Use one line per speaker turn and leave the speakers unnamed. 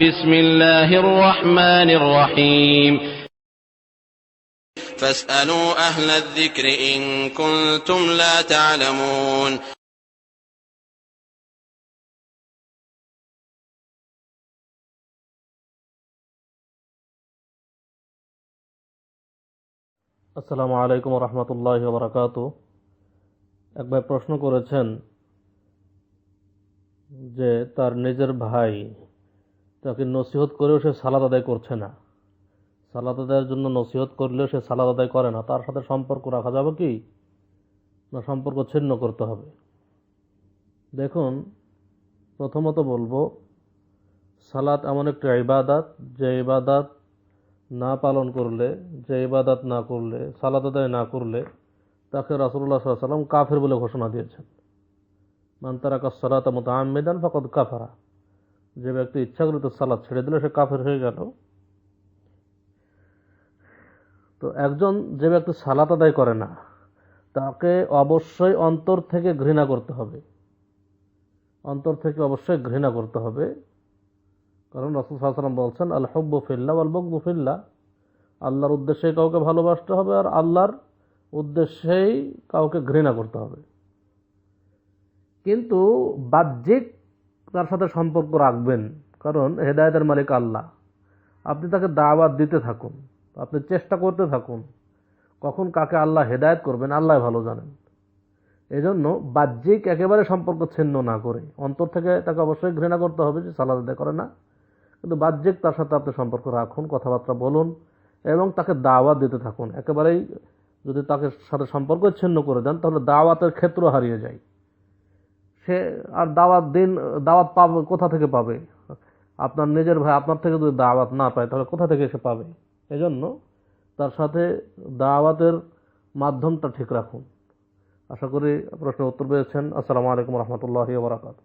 بسم الله الرحمن الرحيم
فاسألوا أهل الذكر إن كنتم لا تعلمون
আসসালামু আলাইকুম রহমতুল্লাহ বারাকাত এক ভাই প্রশ্ন করেছেন যে তার নিজের ভাই তাকে নসিহত করেও সে সালাদ আদায় করছে না। সালাদ আদায়ের জন্য নসিহত করলেও সে সালাদ আদায় করে না। তার সাথে সম্পর্ক রাখা যাবে কি? না, সম্পর্ক ছিন্ন করতে হবে। দেখুন, প্রথমত বলব, সালাত এমন একটি ইবাদাত, যে ইবাদাত না পালন করলে, যে ইবাদাত না করলে, সালাত আদায় না করলে, তাকে রাসুল্লাহ সাল্লাম কাফের বলে ঘোষণা দিয়েছেন। মান্তারাকা সালাত মতো আমেদান ফকত কাফারা। যে ব্যক্তি ইচ্ছাকৃত সালাদ ছেড়ে দিল, সে কাফের হয়ে গেল। তো একজন যে ব্যক্তি সালাত আদায় করে না, তাকে অবশ্যই অন্তর থেকে ঘৃণা করতে হবে। অন্তর থেকে অবশ্যই ঘৃণা করতে হবে। কারণ রসুল সাল্লাম বলছেন আল হব্বু ফিল্লা আল বকবু ফিল্লা। আল্লাহর উদ্দেশ্যে কাউকে ভালোবাসতে হবে আর আল্লাহর উদ্দেশ্যেই কাউকে ঘৃণা করতে হবে। কিন্তু বাহ্যিক তার সাথে সম্পর্ক রাখবেন। কারণ হেদায়তের মালিক আল্লাহ। আপনি তাকে দাওয়াত দিতে থাকুন। আপনি চেষ্টা করতে থাকুন। কখন কাকে আল্লাহ হেদায়ত করবেন, আল্লাহ ভালো জানেন। এজন্য বাহ্যিক একেবারে সম্পর্ক ছিন্ন না করে। অন্তর থেকে তাকে অবশ্যই ঘৃণা করতে হবে যে সালাদ আদায় করে না। কিন্তু বাহ্যিক তার সাথে আপনি সম্পর্ক রাখুন, কথাবার্তা বলুন এবং তাকে দাওয়াত দিতে থাকুন। একেবারেই যদি তাকে সাথে সম্পর্ক ছিন্ন করে দেন, তাহলে দাওয়াতের ক্ষেত্র হারিয়ে যায়। সে আর দাওয়াত দিন, দাওয়াত পাবে, কোথা থেকে পাবে? আপনার নিজের ভাই, আপনার থেকে যদি দাওয়াত না পায়, তাহলে কোথা থেকে সে পাবে? এজন্য তার সাথে দাওয়াতের মাধ্যমটা ঠিক রাখুন। আশা করি প্রশ্নের উত্তর পেয়েছেন। আসসালামু আলাইকুম রহমতুল্লাহ বারাকাতু